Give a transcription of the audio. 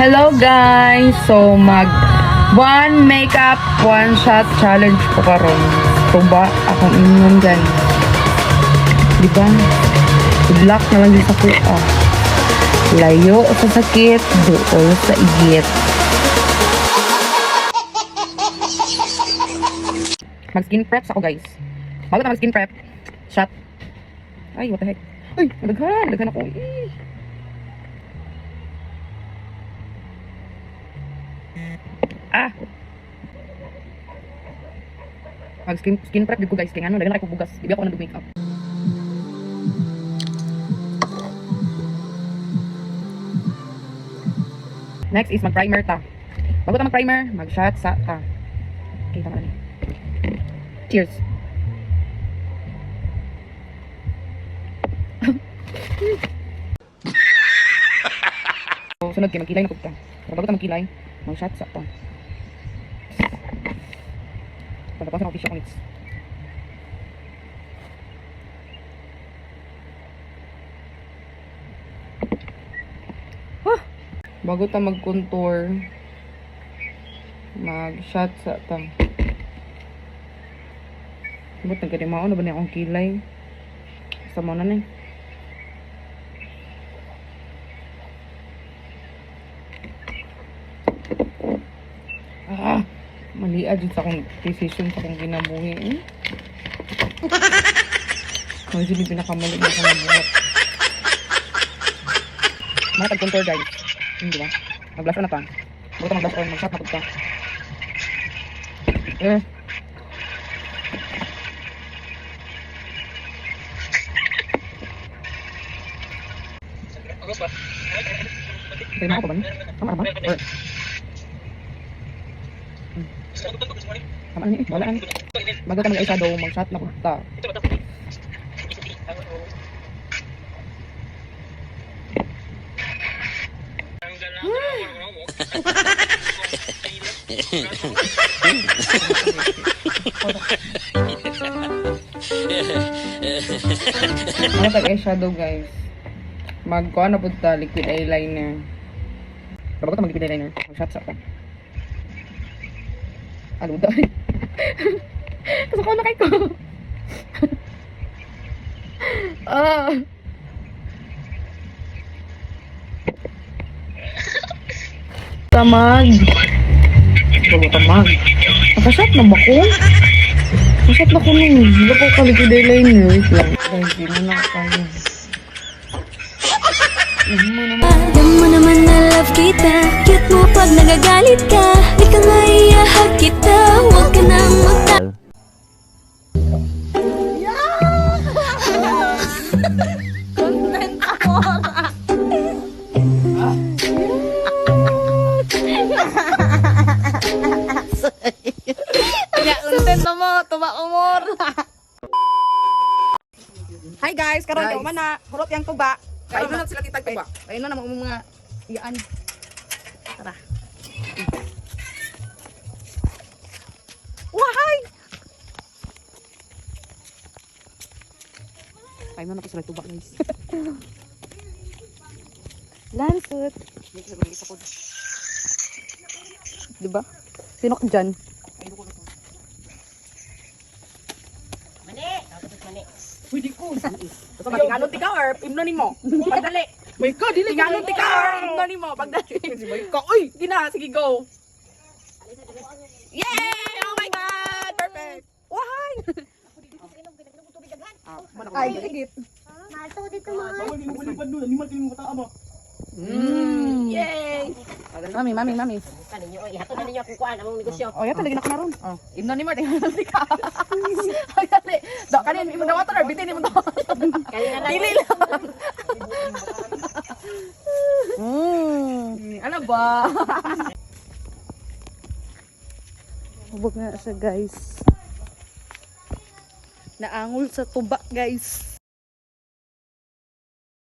Hello guys! So mag one makeup, one shot challenge ko karon. Tuba akong inyong guys. Di ba? Good luck na lang din sa kuha. Layo sa sakit, dool sa igit. Mag skin prep ako guys. Bago na mag skin prep, shot. Ay, what the heck? Ay, madaghan, madaghan ako. Eh. Ah. Mag skin, skin prep ko guys kay ano, daghan na ko bugas. Di ba ako nag makeup. Next is mag primer ta. Bago ta mag primer, mag shot sa ta. Okay, tama na. Cheers. so, sunod kay magkilay na pud ta. Pero bago ta magkilay, mag shot sa ta. Pagkatapos ako ko next. Huh! Bago ta mag-contour, mag-shot sa ta. Ba't nagkadimao na ba niya akong kilay? Sa mo na na eh. Ah, mali dyan sa akong decision sa akong kinabuhi. Eh. Ang sili pinakamali na akong nabuhat. Mga tag-contour guys. Hindi ba? Mag-blush on na pa. Bago mag-blush on, mag-shot na po ka. Eh. Terima ako ba niya? Tama naman? Tama na eh. Wala na. Bago ka mag-eyeshadow, mag-shot na punta. Ano tag eyeshadow guys? Magkuha na punta liquid eyeliner. Bago ta mag liquid eyeliner, mag-shot sa ako. Ano daw? Kasi ko na kay ko. ah. Tamag. Bago tamag. Nakashot na ba ko? Nakashot na ko nung. Hindi ko ka liquid eyeliner. Wait lang. Guys, di mo na kaya. Hindi mo. Kita Cute mo pag nagagalit ka Di ka maiyahag kita Huwag ka nang magta Contento mo, tuba umor. Hi guys, karon Guys. yung mana, hurot yang tuba. Karon na sila titag tuba. Kayo na naman mga iyaan. Kayo na sila tuba guys. Lansot. Diba? Sino ka dyan? Pwede ko. Ito matingalon ti ka or imno nimo. Pagdali. May ka dili tingalon ti ka or imno nimo pagdali. May ka. Uy, gina, sige go. Yay! Oh my god! Perfect. Wahay! Ay, digit. Mm. Yay! Mami, mami, mami. Kaninyo, ihatod na ninyo kukuan among negosyo. Oh, yan talaga na ko na ron. Oh. Imno nimo tingalon ti ka. Ay, dali. Do kanin imo daw water, bitin imo daw. Kaya na. Dili lang. Mm. Ano ba? Hubog nga siya guys. Naangol sa tuba guys.